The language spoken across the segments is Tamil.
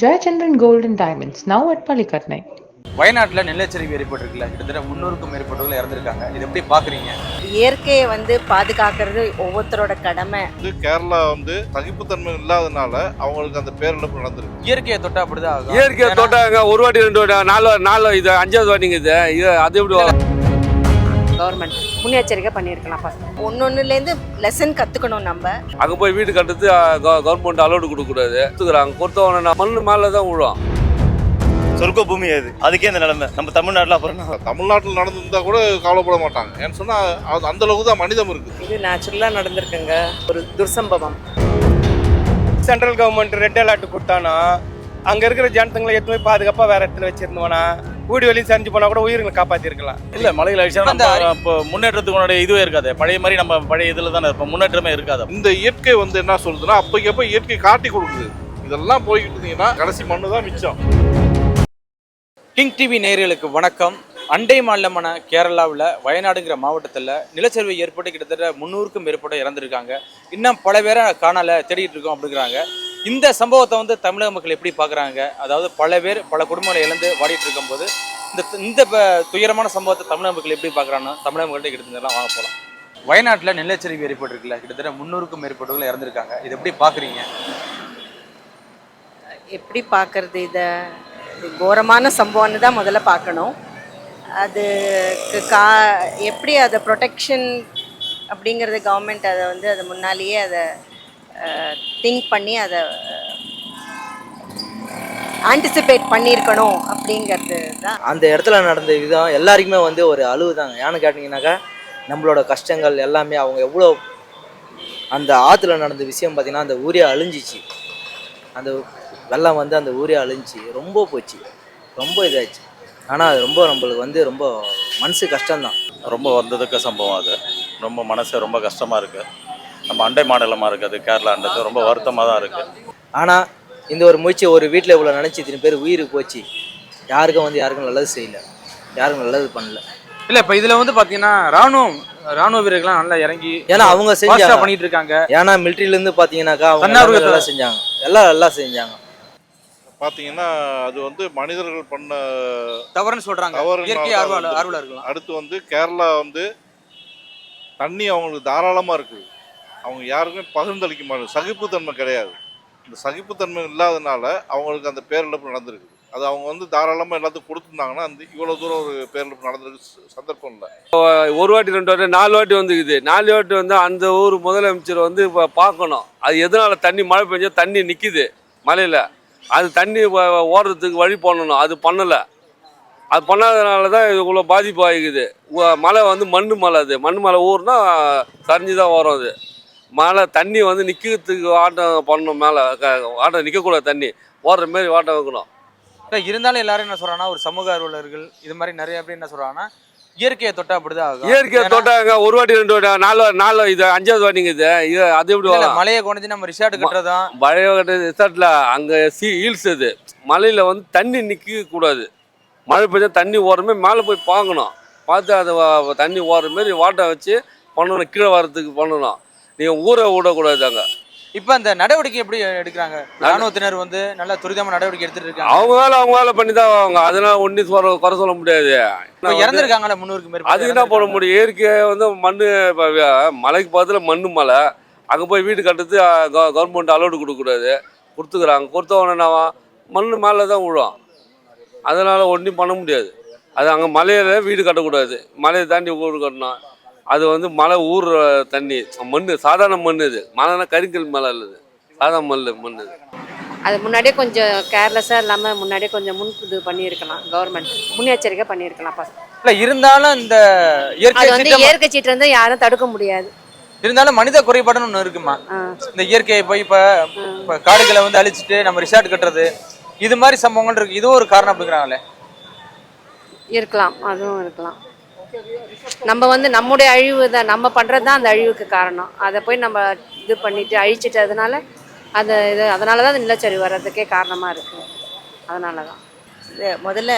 Jayachandran Gold and Diamonds, now at Palikatnai. வயநாட்டில் நிலச்சரிவு ஏற்பட்டிருக்குல்ல. கிட்டத்தட்ட முன்னூறுக்கும் மேற்பட்டவர்கள் இறந்துருக்காங்க. இது எப்படி பார்க்குறீங்க? இயற்கையை வந்து பாதுகாக்கிறது ஒவ்வொருத்தரோட கடமை. வந்து கேரளா வந்து சகிப்புத்தன்மை இல்லாதனால அவங்களுக்கு அந்த பேரிழப்பு நடந்திருக்கு. இயற்கையை தொட்டா அப்படிதான் இயற்கையை தொட்டாங்க. ஒரு வாட்டி ரெண்டு வாட்டி நாலு நாலு இது அஞ்சாவது வாட்டிங்க இது. இது அது எப்படி வரும்? கவர்மெண்ட் முன்னெச்சரிக்கை பண்ணியிருக்கலாம் ஃபர்ஸ்ட் ஒன்னொன்னுலேருந்து லெசன் கற்றுக்கணும் நம்ம. அங்க போய் வீடு கட்டுறது கவர்மெண்ட் அலோடு கொடுக்கக்கூடாது. கொடுத்துக்கிறாங்க கொடுத்தவன மண்ணு மேலே தான் விழும். சொர்க்க பூமி அது. அதுக்கே இந்த நிலைமை. நம்ம தமிழ்நாட்டில் அப்புறம்? தமிழ்நாட்டில் நடந்திருந்தா கூட கவலைப்பட மாட்டாங்க. ஏன்னு சொன்னா அது அந்த அளவுக்கு தான் மனிதம் இருக்குது இது நேச்சுரலாக நடந்திருக்குங்க. ஒரு துர்சம்பவம். சென்ட்ரல் கவர்மெண்ட் ரெட் அலர்ட் கொடுத்தானா அங்க இருக்கிற ஜனத்துங்களை எடுத்து போய் பாதுகாப்பா வேற இடத்துல வச்சிருந்தோம்னா வீடு வெளியே சரிஞ்சு போனா கூட உயிர்களை காப்பாத்திருக்கலாம். இல்ல மலைகள் அடிச்சா அந்த நம்ம இப்போ முன்னேற்றத்துக்கு முன்னாடி இதுவே இருக்காது. பழைய மாதிரி நம்ம பழைய இதுல தானே இருப்போம். முன்னேற்றமே இருக்காது இந்த இயற்கை வந்து என்ன சொல்லுதுன்னா அப்பைக்கு அப்ப இயற்கை காட்டி கொடுக்குது. இதெல்லாம் போய்கிட்டு இருந்தீங்கன்னா கடைசி மண்ணு தான் மிச்சம். கிங் டிவி நேயர்களுக்கு வணக்கம். அண்டை மாநிலமான கேரளாவில் வயநாடுங்கிற மாவட்டத்தில் நிலச்சரிவு ஏற்பட்டு கிட்டத்தட்ட முந்நூறுக்கும் மேற்பட்ட இறந்துருக்காங்க. இன்னும் பல பேரை காணல தேடிட்டு இருக்கோம் அப்படிங்கிறாங்க. இந்த சம்பவத்தை வந்து தமிழக மக்கள் எப்படி பார்க்குறாங்க? அதாவது பல பேர் பல குடும்பங்களை இழந்து வாடிட்டு இருக்கும்போது இந்த இந்த ப- துயரமான சம்பவத்தை தமிழக மக்கள் எப்படி பார்க்குறாங்கன்னா தமிழக மக்கள்கிட்ட கிட்டத்தட்ட வாங்க போகலாம் வயநாட்டில் நிலச்சரிவு ஏற்பட்டிருக்குல்ல. கிட்டத்தட்ட முந்நூறுக்கும் மேற்பட்டவர்கள் இறந்துருக்காங்க. இது எப்படி பார்க்குறீங்க? எப்படி பார்க்கறது இதை? இது கோரமான சம்பவம்னு தான் முதல்ல பார்க்கணும். அதுக்கு கா எப்படி அதை ப்ரொடெக்ஷன் அப்படிங்கிறது கவர்மெண்ட் அதை வந்து அதை முன்னாலேயே அதை திங்க் பண்ணி அதை ஆன்டிசிபேட் பண்ணியிருக்கணும் அப்படிங்கிறது தான். அந்த இடத்துல நடந்த விதம் எல்லாருக்குமே வந்து ஒரு அழுவு தாங்க ஏன்னு கேட்டிங்கனாக்கா நம்மளோட கஷ்டங்கள் எல்லாமே அவங்க எவ்வளோ அந்த ஆற்றுல நடந்த விஷயம் பார்த்திங்கன்னா அந்த ஊரே அழிஞ்சிச்சு. அந்த வெள்ளம் வந்து அந்த ஊரே அழிஞ்சி ரொம்ப போச்சு. ரொம்ப இதாச்சு. ஆனால் அது ரொம்ப நம்மளுக்கு வந்து ரொம்ப மனசு கஷ்டம்தான். ரொம்ப வந்ததுக்கு சம்பவம் அது. ரொம்ப மனசு ரொம்ப கஷ்டமா இருக்கு. நம்ம அண்டை மாநிலமா இருக்குது கேரளான்றது ரொம்ப வருத்தமா தான் இருக்கு. ஆனால் இந்த ஒரு முயற்சி ஒரு வீட்டில் இவ்வளோ நினச்சி இத்தனை பேர் உயிருக்கு போச்சு. யாருக்கும் வந்து யாருக்கும் நல்லது செய்யல. யாருக்கும் நல்லது பண்ணல. இல்லை இப்போ இதில் வந்து பார்த்தீங்கன்னா ராணுவம் ராணுவ வீரர்கள்லாம் நல்லா இறங்கி ஏன்னா அவங்க செஞ்சாங்க. பண்ணிட்டு இருக்காங்க ஏன்னா மிலிட்ரியிலேருந்து பார்த்தீங்கன்னா அவங்க எல்லாமே நல்லா செஞ்சாங்க. எல்லாம் நல்லா செஞ்சாங்க. பாத்தீங்கன்னா அது வந்து மனிதர்கள் பண்ண தவறுன்னு வந்து- ஆர்வலர்களாம் அடுத்து வந்து கேரளா வந்து தண்ணி அவங்களுக்கு தாராளமா இருக்குது அவங்க யாருக்குமே பகிர்ந்தளிக்க மாட்டாங்க. சகிப்புத்தன்மை கிடையாது. இந்த சகிப்புத்தன்மை இல்லாதனால அவங்களுக்கு அந்த பேரிழப்பு நடந்திருக்கு அது அவங்க வந்து தாராளமாக எல்லாத்துக்கும் கொடுத்துருந்தாங்கன்னா அந்த இவ்வளோ தூரம் ஒரு பேரிழப்பு நடந்திருக்கு சந்தர்ப்பம் இல்லை. ஒரு வாட்டி ரெண்டு வாட்டி நாலு வாட்டி வந்துக்குது. நாலு வாட்டி வந்து அந்த ஊர் முதலமைச்சர் வந்து இப்போ பார்க்கணும். அது எதனால தண்ணி மழை பெஞ்சா தண்ணி நிற்கிது மலையில். அது தண்ணி ஓடுறதுக்கு வழி பண்ணணும். அது பண்ணலை. அது பண்ணாதனால தான் இவ்வளோ பாதிப்பு ஆகிக்குது. மழை வந்து மண் மலை அது. மண் மலை ஊர்னால் சரிஞ்சு தான் வரும் அது. மழை தண்ணி வந்து நிற்கிறதுக்கு வாட்டம் பண்ணணும் மேலே வாட்டம் நிற்கக்கூடாது தண்ணி. ஓடுற மாரி வாட்டம் வைக்கணும். இல்ல, இருந்தாலும் எல்லாரும் என்ன சொல்றாங்கன்னா ஒரு சமூக ஆர்வலர்கள் இது மாதிரி நிறைய பேர் என்ன சொல்றாங்கன்னா இயற்கையை தொட்டா அப்படிதான் ஆகும். இயற்கையை தொட்டாங்க ஒரு வாட்டி ரெண்டு வாட்டி நாலு நாலு இது அஞ்சாவது வாட்டிங்க இது இது அது எப்படி வரும்? மலையை கொண்டு நம்ம ரிசார்ட் கட்டுறதும் பழைய ரிசார்ட்ல அங்கே சி ஹீல்ஸ் அது மலையில் வந்து தண்ணி நிற்க கூடாது மழை பெஞ்சா தண்ணி ஓடுற மாதிரி மேலே போய் பார்க்கணும். பார்த்து அதை தண்ணி ஓடுற மாதிரி வாட்டை வச்சு பண்ணணும் கீழே வர்றதுக்கு பண்ணணும். நீங்கள் ஊரை விடக்கூடாது அங்கே இப்ப அந்த நடவடிக்கை எப்படி எடுக்கிறாங்க? ராணுவத்தினர் வந்து நல்ல துரிதமா நடவடிக்கை எடுத்துட்டு இருக்காங்க. அவங்க வேலை அவங்க வேலை பண்ணி தான் அவங்க அதெல்லாம் ஒன்றும் சொல்ல குறை சொல்ல முடியாது. இப்ப இறந்துருக்காங்கல்ல முன்னூறுக்கு மேற்பட்ட அதுக்கு என்ன பண்ண முடியும்? இயற்கை வந்து மண் மலைக்கு பக்கத்தில் மண் மலை. அங்கே போய் வீடு கட்டுறது கவர்மெண்ட் அலோடு கொடுக்கக்கூடாது. கொடுத்துக்குறாங்க. கொடுத்தவொடனே மண் மேலே தான் விழும். அதனால் ஒன்றும் பண்ண முடியாது. அது அங்கே மலையில் வீடு கட்டக்கூடாது. மலையை தாண்டி வீடு கட்டணும். அது வந்து மலை ஊர் தண்ணி மண் சாதாரண மண் இது. மலைனா கரிக்கல் மலை இல்லது சாதாரண மண் மண் இது. அது முன்னாடியே கொஞ்சம் கேர்லெஸ்ஸாக இல்லாமல் முன்னாடியே கொஞ்சம் முன் இது பண்ணியிருக்கலாம் கவர்மெண்ட் முன்னெச்சரிக்கை பண்ணியிருக்கலாம் இல்ல இருந்தாலும் இந்த இயற்கை வந்து இயற்கை சீட்டு வந்து யாரும் தடுக்க முடியாது. இருந்தாலும் மனித குறைபாடுன்னு ஒண்ணு இருக்குமா. இந்த இயற்கையை போய் இப்ப இப்ப காடுகளை வந்து அழிச்சிட்டு நம்ம ரிசார்ட் கட்டுறது இது மாதிரி சம்பவங்கள் இருக்கு. இதுவும் ஒரு காரணம் அப்படிங்கிறாங்களே? இருக்கலாம் அதுவும் இருக்கலாம். நம்ம வந்து நம்முடைய அழிவு தான் நம்ம பண்ணுறது தான் அந்த அழிவுக்கு காரணம். அதை போய் நம்ம இது பண்ணிட்டு அழிச்சிட்டதுனால அந்த இது அதனால தான் அந்த நிலச்சரிவு வர்றதுக்கே காரணமாக இருக்குது அதனால தான் முதல்ல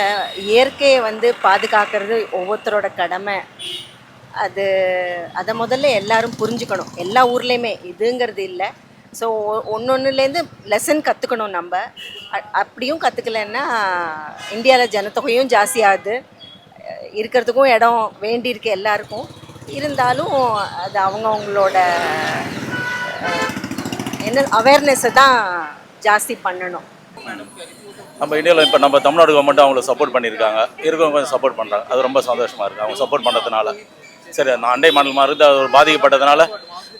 இயற்கையை வந்து பாதுகாக்கிறது ஒவ்வொருத்தரோட கடமை. அது அதை முதல்ல எல்லாரும் புரிஞ்சுக்கணும். எல்லா ஊர்லேயுமே இதுங்கிறது இல்லை. ஸோ ஒன்னொன்னுலேருந்து லெசன் கற்றுக்கணும் நம்ம. அப்படியும் கற்றுக்கலன்னா இந்தியாவில் ஜனத்தொகையும் ஜாஸ்தியாகுது. இருக்கிறதுக்கும் இடம் வேண்டியிருக்கு எல்லாருக்கும். இருந்தாலும் அது அவங்கவுங்களோட என்ன அவேர்னஸை தான் ஜாஸ்தி பண்ணணும். நம்ம இந்தியாவில் இப்போ நம்ம தமிழ்நாடு கவர்மெண்ட் அவங்கள சப்போர்ட் பண்ணியிருக்காங்க. இருக்கவங்க கொஞ்சம் சப்போர்ட் பண்ணுறாங்க அது ரொம்ப சந்தோஷமாக இருக்குது அவங்க சப்போர்ட் பண்ணுறதுனால சரி நான் அண்டை மாநிலமாக இருந்து அது ஒரு பாதிக்கப்பட்டதுனால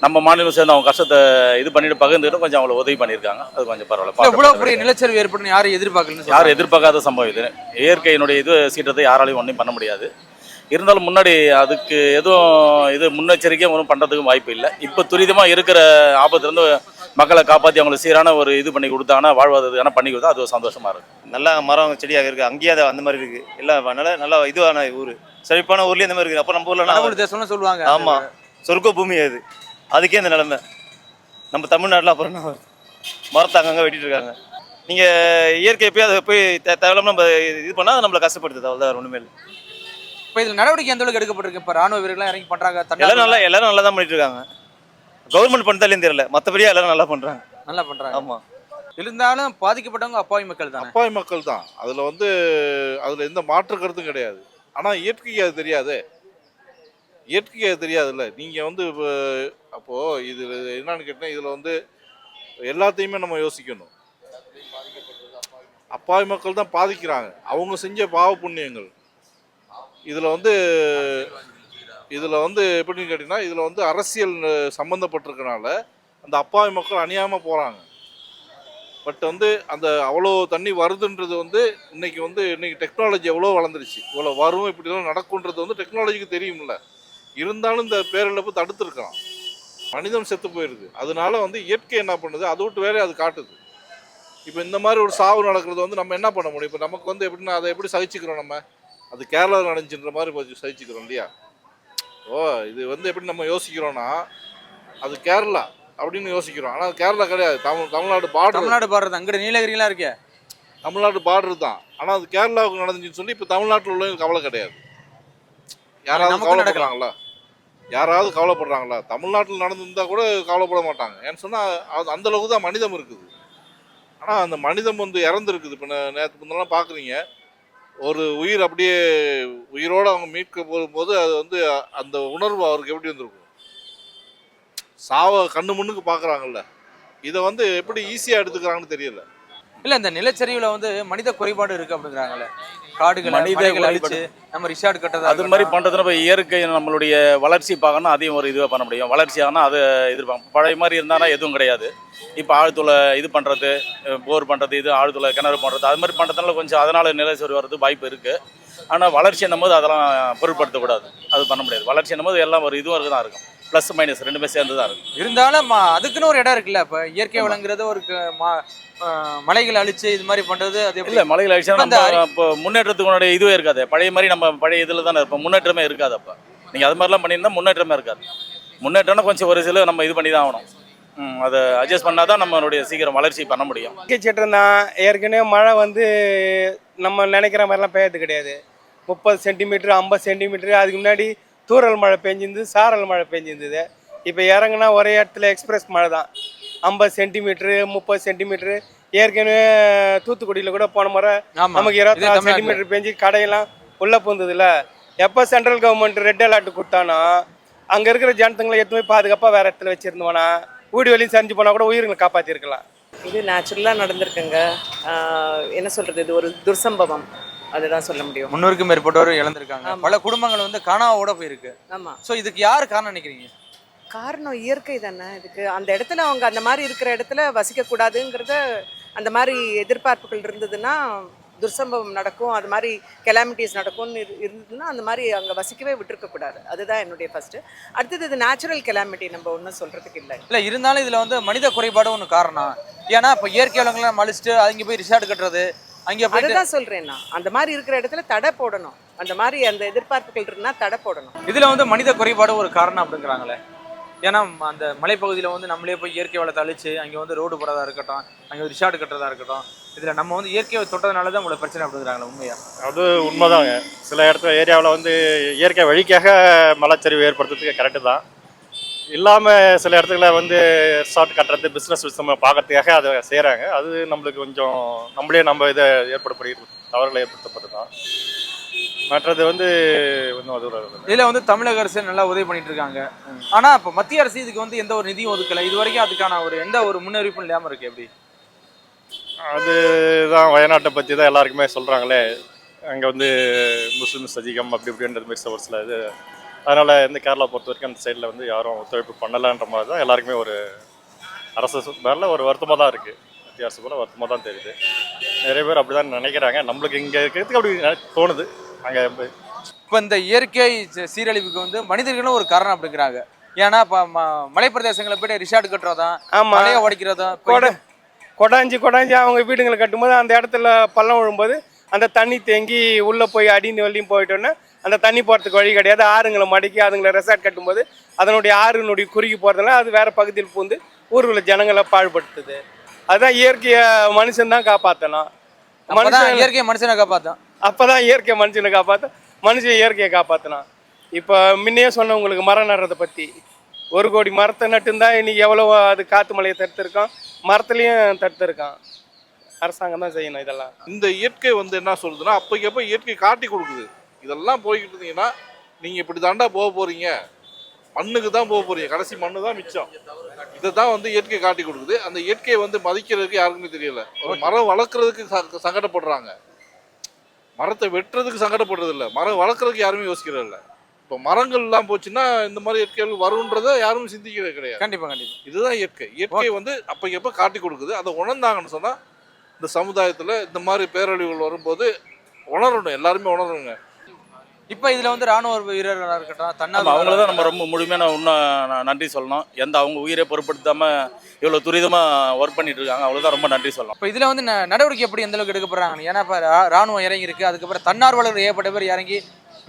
நம்ம மாநிலம் சேர்ந்து அவங்க கஷ்டத்தை இது பண்ணிட்டு பகிர்ந்துட்டு கொஞ்சம் அவங்கள உதவி பண்ணியிருக்காங்க. அது கொஞ்சம் பரவாயில்ல. இவ்வளவு. பெரிய நிலச்சரிவு ஏற்படும் யாரும் எதிர்பார்க்கலன்னு யாரும். எதிர்பார்க்காத சம்பவம் இது. இயற்கையினுடைய இது சீற்றத்தை யாராலையும் ஒன்றும் பண்ண முடியாது. இருந்தாலும் முன்னாடி அதுக்கு எதுவும் இது முன்னெச்சரிக்கையாக ஒன்றும் பண்ணுறதுக்கும் வாய்ப்பு இல்லை. இப்போ துரிதமாக இருக்கிற ஆபத்துலேருந்து மக்களை காப்பாற்றி அவங்களுக்கு சீரான ஒரு இது பண்ணி கொடுத்தாங்கன்னா வாழ்வாதாரம் பண்ணி கொடுத்தா அது ஒரு சந்தோஷமாக இருக்கும் நல்லா மரம் செடியாக இருக்குது அங்கேயே அது அந்த மாதிரி இருக்குது எல்லாம் நல்லா நல்லா இதுவான ஊர். செழிப்பான ஊர்லேயே இந்த மாதிரி இருக்குது அப்போ நம்ம ஊரில் சொல்லுவாங்க. ஆமாம் சொர்க்க பூமி அது. அதுக்கே இந்த நிலைமை. நம்ம தமிழ்நாட்டில் அப்புறம் என்ன? மரத்தை அங்கங்கே வெட்டிட்டு இருக்காங்க. நீங்கள் இயற்கை போய் அதை போய் தே- தேவையில்லாம நம்ம இது பண்ணால் நம்மளை கஷ்டப்படுத்துது. அவ்வளோதான் வேறு ஒன்றுமே இல்லை. இப்ப இதுல நடவடிக்கை எந்த அளவுக்கு எடுக்கப்பட்டிருக்கு? இப்ப ராணுவ வீரர்கள் இறங்கி பண்றாங்க எல்லாரும் நல்லா எல்லாரும் நல்லா தான் பண்ணிட்டு இருக்காங்க. கவர்மெண்ட் பண்ணதாலேயும் தெரியல. மற்றபடியே எல்லாரும் நல்லா பண்ணுறாங்க நல்லா பண்றாங்க. ஆமாம் இருந்தாலும் பாதிக்கப்பட்டவங்க அப்பாவி மக்கள் தானே? அப்பாவி மக்கள் தான். அதில் வந்து அதில் எந்த மாற்று கருத்தும் கிடையாது. ஆனால் இயற்கைக்கு அது தெரியாதே. இயற்கையாக தெரியாதுல்ல. நீங்கள் வந்து இப்போ அப்போது இது என்னன்னு கேட்டால் இதில் வந்து எல்லாத்தையுமே நம்ம யோசிக்கணும். அப்பாவி மக்கள் தான் பாதிக்கிறாங்க. அவங்க செஞ்ச பாவ புண்ணியங்கள். இதில் வந்து இதில் வந்து எப்படின்னு கேட்டிங்கன்னா இதில் வந்து அரசியல் சம்மந்தப்பட்டிருக்கனால அந்த அப்பாவி மக்கள் அணியாமல் போகிறாங்க பட் வந்து அந்த அவ்வளோ தண்ணி வருதுன்றது வந்து இன்னைக்கு வந்து இன்னைக்கு டெக்னாலஜி எவ்வளோ வளர்ந்துருச்சு. இவ்வளோ வரும் இப்படிலாம் நடக்குன்றது வந்து டெக்னாலஜிக்கு தெரியும்ல. இருந்தாலும் இந்த பேரிழப்பு தடுத்துருக்கலாம். மனிதம் செத்து போயிடுது அதனால வந்து இயற்கை என்ன பண்ணுது? அதை விட்டு வேலையை அது காட்டுது. இப்போ இந்த மாதிரி ஒரு சாவு நடக்கிறது வந்து நம்ம என்ன பண்ண முடியும்? இப்போ நமக்கு வந்து எப்படின்னா அதை எப்படி சகிச்சுக்கிறோம் நம்ம? அது கேரளாவில் நடந்துச்சுன்ற மாதிரி கொஞ்சம் சகிச்சுக்கிறோம் இல்லையா? ஓ இது வந்து எப்படி நம்ம யோசிக்கிறோம்னா அது கேரளா அப்படின்னு யோசிக்கிறோம். ஆனால் கேரளா கிடையாது. தமிழ் தமிழ்நாடு பார்டர் தமிழ்நாடு பாடுறது அங்கிட்ட நீலகிரிலாம் இருக்கே. தமிழ்நாடு பார்டர் தான். ஆனால் அது கேரளாவுக்கு நடந்துச்சுன்னு சொல்லி இப்போ தமிழ்நாட்டில் உள்ளவங்க கவலை கிடையாது. யாராவது. கவலைப்படுறாங்களா? யாராவது கவலைப்படுறாங்களா? தமிழ்நாட்டில் நடந்திருந்தா கூட கவலைப்பட மாட்டாங்க. ஏன்னு சொன்னால் அது அந்த அளவுக்கு தான் மனிதம் இருக்குது. ஆனால் அந்த மனிதம் வந்து இறந்துருக்குது. இப்போ நேற்று முன்னெல்லாம் பார்க்குறீங்க ஒரு உயிர் அப்படியே உயிரோடு அவங்க மீட்க போகும்போது அது வந்து அந்த உணர்வு அவருக்கு எப்படி வந்திருக்கும்? சாவை கண்ணு முன்னுக்கு பார்க்குறாங்கல்ல இதை வந்து எப்படி ஈஸியாக எடுத்துக்கிறாங்கன்னு தெரியல. இல்ல இந்த நிலச்சரிவுல வந்து மனித குறைபாடு இருக்கு அப்படிங்கிறாங்கல்ல காடுகளை மனித. அழிச்சு நம்ம ரிசார்ட் கட்டதா அது மாதிரி பண்ணுறதுனா இப்போ இயற்கை நம்மளுடைய வளர்ச்சி பார்க்கணும் அதையும் ஒரு இதுவாக பண்ண முடியும். வளர்ச்சி ஆனால் அதை எதிர்பார்ப்போம் பழைய மாதிரி இருந்தாலும் எதுவும் கிடையாது. இப்போ ஆழ்துளை இது பண்ணுறது போர் பண்ணுறது இது ஆழ்துளை கிணறு பண்ணுறது அது மாதிரி பண்ணுறதுனால கொஞ்சம் அதனால் நிலச்சரி வர்றது வாய்ப்பு இருக்குது ஆனால் வளர்ச்சி என்னும்போது அதெல்லாம் பொருட்படுத்தக்கூடாது. அது பண்ண முடியாது. வளர்ச்சி என்னும்போது எல்லாம் ஒரு இதுவும் இருக்கு தான் இருக்கும். ப்ளஸ் மைனஸ் ரெண்டுமே சேர்ந்து தான் இருக்கும் இருந்தாலும் அதுக்குன்னு ஒரு இடம் இருக்குல்ல இப்ப இயற்கை வளங்கிறது ஒரு மலைகளை அழிச்சு இது மாதிரி பண்றது அது எப்படி? இல்லை மலைகள் இந்த நம்ம இப்போ முன்னேற்றத்துக்கு இதுவே இருக்காது. பழைய மாதிரி நம்ம பழைய இதில் தானே இருப்போம். முன்னேற்றமே இருக்காது அப்போ. நீங்கள் அது மாதிரிலாம் பண்ணியிருந்தா முன்னேற்றமே இருக்காது. முன்னேற்றம்னா கொஞ்சம் ஒரு சில நம்ம இது பண்ணி தான் ஆகணும். அதை அட்ஜஸ்ட் பண்ணால் தான் நம்மளுடைய சீக்கிரம் வளர்ச்சி பண்ண முடியும். தான் ஏற்கனவே மழை வந்து நம்ம நினைக்கிற மாதிரிலாம் பெய்யறது கிடையாது. முப்பது சென்டிமீட்ரு ஐம்பது சென்டிமீட்ரு அதுக்கு முன்னாடி தூறல் மழை பெஞ்சிருந்தது சாரல் மழை பெஞ்சிருந்தது. இப்போ இறங்குனா ஒரே இடத்துல எக்ஸ்பிரஸ் மழை தான் ஐம்பது சென்டிமீட்ரு முப்பது சென்டிமீட்ரு ஏற்கனவே தூத்துக்குடியில் கூட போன முறை நமக்கு இருபத்தி நாலு. சென்டிமீட்டர் பெஞ்சு கடையெல்லாம் உள்ளே பூந்ததுல எப்போ சென்ட்ரல் கவர்மெண்ட் ரெட் அலர்ட் கொடுத்தானோ அங்கே இருக்கிற ஜனத்துங்களை எடுத்து போய் பாதுகாப்பாக வேறு இடத்துல வச்சுருந்தோன்னா வீடு வெளியும் சரிஞ்சு போனால் கூட உயிர்களை காப்பாற்றிருக்கலாம் இது நேச்சுரலாக நடந்திருக்குங்க. ஆஹ் என்ன சொல்கிறது இது ஒரு துர்சம்பவம். அதுதான் சொல்ல முடியும். முன்னூறுக்கும் மேற்பட்டோர் இழந்திருக்காங்க. ஆமா. பல குடும்பங்கள் வந்து காணாவோட போயிருக்கு. ஆமாம் சோ இதுக்கு யாரு காரணம் நினைக்கிறீங்க? காரணம் இயற்கை தானே. இதுக்கு அந்த இடத்துல அவங்க அந்த மாதிரி இருக்கிற இடத்துல வசிக்கக்கூடாதுங்கிறத அந்த மாதிரி எதிர்பார்ப்புகள் இருந்ததுன்னா துர்சம்பவம் நடக்கும். அது மாதிரி கெலாமிட்டிஸ் நடக்கும்னு இரு- இருந்ததுன்னா அந்த மாதிரி அங்கே வசிக்கவே விட்டுருக்கக்கூடாது அதுதான் என்னுடைய ஃபஸ்ட்டு அடுத்தது இது நேச்சுரல் கெலாமிட்டி நம்ம ஒன்றும் சொல்கிறதுக்கு இல்லை. இல்ல இருந்தாலும் இதுல வந்து மனித குறைபாடு ஒன்று காரணம். ஏன்னா இப்ப இயற்கை வளங்கள்லாம் மலிச்சுட்டு அங்க போய் ரிசார்ட் கட்டுறது அங்க போயிட்டு அதுதான் சொல்கிறேன் நான் அந்த மாதிரி இருக்கிற இடத்துல தடை போடணும். அந்த மாதிரி அந்த எதிர்பார்ப்புகள் இருந்தால் தடை போடணும். இதுல வந்து மனித குறைபாடு ஒரு காரணம் அப்படிங்கிறாங்களே. ஏன்னா அந்த மலைப்பகுதியில வந்து நம்மளே போய் இயற்கை வளத்தை அழிச்சு அங்க வந்து ரோடு போறதா இருக்கட்டும் அங்க ஒரு ரிசார்ட் கட்டுறதா இருக்கட்டும் இதுல நம்ம வந்து இயற்கையை தொட்டதுனால தான் உங்களுக்கு பிரச்சனை அப்படிங்கிறாங்களே உண்மையா? அது உண்மைதாங்க. சில இடத்துல ஏரியாவில் வந்து இயற்கை வழிக்காக மலைச்சரிவு ஏற்படுத்துறதுக்கு கரெக்டு தான். இல்லாமல் சில இடத்துல வந்து ரிசார்ட் கட்டுறது பிஸ்னஸ் விஷயமா பார்க்கறதுக்காக அதை செய்கிறாங்க அது நம்மளுக்கு கொஞ்சம் நம்மளே நம்ம இதை ஏற்படப்படி தவறுகளை ஏற்படுத்தப்பட்டு தான் மற்றது வந்து இன்னும் அது ஒரு இதுல வந்து தமிழக அரசு நல்லா உதவி பண்ணிட்டு இருக்காங்க. ஆனா இப்ப மத்திய அரசு இதுக்கு வந்து எந்த ஒரு நிதியும் ஒதுக்கல. இது வரைக்கும் அதுக்கான ஒரு எந்த ஒரு முன்னறிவிப்பும் இல்லாம இருக்கு எப்படி? அதுதான் வயநாட்டை பற்றி தான் எல்லாருக்குமே சொல்கிறாங்களே அங்கே வந்து முஸ்லிம்ஸ் அதிகம் அப்படி இப்படின்றது மாதிரி ஒரு சில இது அதனால் இந்த கேரளா பொறுத்த வரைக்கும் அந்த சைடில் வந்து யாரும் ஒத்துழைப்பு பண்ணலைன்ற மாதிரி தான் எல்லாருக்குமே ஒரு அரசு மேல ஒரு வருத்தமாக தான் இருக்குது மத்திய அரசு போல வருத்தமாக தான் தெரியுது. நிறைய பேர் அப்படி தான் நினைக்கிறாங்க. நம்மளுக்கு இங்கே இருக்கிறதுக்கு அப்படி தோணுது. அங்கே இப்ப இந்த இயற்கை சீ- சீரழிவுக்கு வந்து மனிதர்களும் ஒரு காரணம் அப்படிங்கிறாங்க ஏன்னா இப்ப ம- மலைப்பிரதேசங்களை போயிட்டு ரிசார்ட் கட்டுறதும் மலையை உடைக்கிறதும் கொடை கொடாஞ்சி கொடாஞ்சி அவங்க வீடுங்களை கட்டும்போது அந்த இடத்துல பள்ளம் விழும்போது அந்த தண்ணி தேங்கி உள்ளே போய் அடின்னு வெளியும் போயிட்டோன்னே அந்த தண்ணி போகிறதுக்கு வழி கிடையாது. ஆறுங்களை மடக்கி அதுங்களை ரெசார்ட் கட்டும்போது அதனுடைய ஆறுனுடைய குறுகி போகிறதுனால அது வேறு பகுதியில் பூந்து ஊருக்குள்ள ஜனங்களை பாழ்படுத்துது. அதுதான் இயற்கையை மனுஷன் தான் காப்பாற்றணும் மனுஷன் இயற்கை மனுஷனை காப்பாத்தும். அப்பதான் இயற்கை மனுஷனை காப்பாற்ற மனுஷன் இயற்கையை காப்பாற்றணும் இப்போ முன்னையே சொன்னேன் உங்களுக்கு மரம் நடுறதை பற்றி ஒரு கோடி மரத்தை நட்டுருந்தா இன்னைக்கு எவ்வளோ அது காற்று மலையை தடுத்துருக்கோம் மரத்துலேயும் தடுத்துருக்கான். அரசாங்கம் தான் செய்யணும் இதெல்லாம். இந்த இயற்கை வந்து என்ன சொல்லுதுன்னா அப்போக்கப்போ இயற்கை காட்டி கொடுக்குது. இதெல்லாம் போய்கிட்டு இருந்தீங்கன்னா நீங்கள் இப்படி தாண்டா போக போகிறீங்க மண்ணுக்கு தான் போக போகிறீங்க கடைசி மண்ணு தான் மிச்சம். இதை தான் வந்து இயற்கை காட்டி கொடுக்குது. அந்த இயற்கையை வந்து மதிக்கிறதுக்கு யாருக்குமே தெரியல. ஒரு மரம் வளர்க்குறதுக்கு சங்கடப்படுறாங்க. மரத்தை வெட்டுறதுக்கு சங்கடப்படுறது இல்லை மரம் வளர்க்குறதுக்கு யாருமே யோசிக்கிறது இல்லை. இப்போ மரங்கள் எல்லாம் போச்சுன்னா இந்த மாதிரி இயற்கைகள் வரும்ன்றதை யாரும் சிந்திக்கிறது கிடையாது. கண்டிப்பா கண்டிப்பா. இதுதான் இயற்கை. இயற்கை வந்து அப்போக்கப்போ காட்டி கொடுக்குது? அதை உணர்ந்தாங்கன்னு சொன்னால் இந்த சமுதாயத்தில் இந்த மாதிரி பேரழிவுகள் வரும்போது உணரணும். எல்லாருமே உணரணுங்க. இப்ப இதுல வந்து ராணுவ வீரர்களா இருக்கட்டும் தன்னார்வலர்களா அவங்கள தான் நம்ம. ரொம்ப முழுமையான இன்னும் நான் நன்றி சொல்லணும். எந்த அவங்க உயிரை பொருட்படுத்தாமல் இவ்வளோ துரிதமாக ஒர்க் பண்ணிட்டு இருக்காங்க அவ்வளோதான் ரொம்ப நன்றி சொல்லலாம் இப்ப இதுல வந்து நடவடிக்கை எப்படி எந்த அளவுக்கு எடுக்கப்படுறாங்க ஏன்னா இப்ப ராணுவம் இறங்கி இருக்கு அதுக்கப்புறம் தன்னார்வலர்கள் ஏற்பட்ட பேர் இறங்கி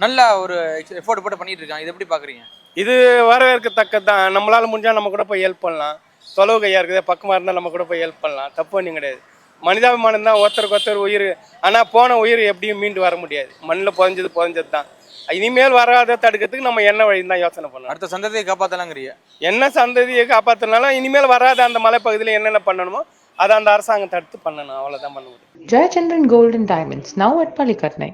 நல்லா ஒரு எஃபோர்ட் போட்டு பண்ணிட்டு இருக்காங்க. இது எப்படி பாக்குறீங்க? இது வரவேற்கத்தக்கது தான் நம்மளால் முடிஞ்சால் நம்ம கூட போய் ஹெல்ப் பண்ணலாம். தொலைவு கையாக இருக்குது பக்கமாக இருந்தால் நம்ம கூட போய் ஹெல்ப் பண்ணலாம். தப்பு ஒன்றும் கிடையாது. மனிதாபிமானம் தான். ஒருத்தருக்கு ஒருத்தர் உயிர். ஆனால் போன உயிர் எப்படியும் மீண்டு வர முடியாது. மண்ணில் புதஞ்சது புதஞ்சது தான் இனிமேல் வராத தடுக்கிறதுக்கு நம்ம என்ன வழின்னு தான் யோசனை பண்ணணும். அடுத்த சந்ததியை காப்பாத்தலாங்கிறிய? என்ன சந்ததியை காப்பாற்றினாலும் இனிமேல் வராத அந்த மலைப்பகுதியில் என்னென்ன பண்ணணுமோ அதை அந்த அரசாங்கம் தடுத்து பண்ணணும். அவ்வளோதான் பண்ண முடியும். Gold and Diamonds, now at Palikatnai.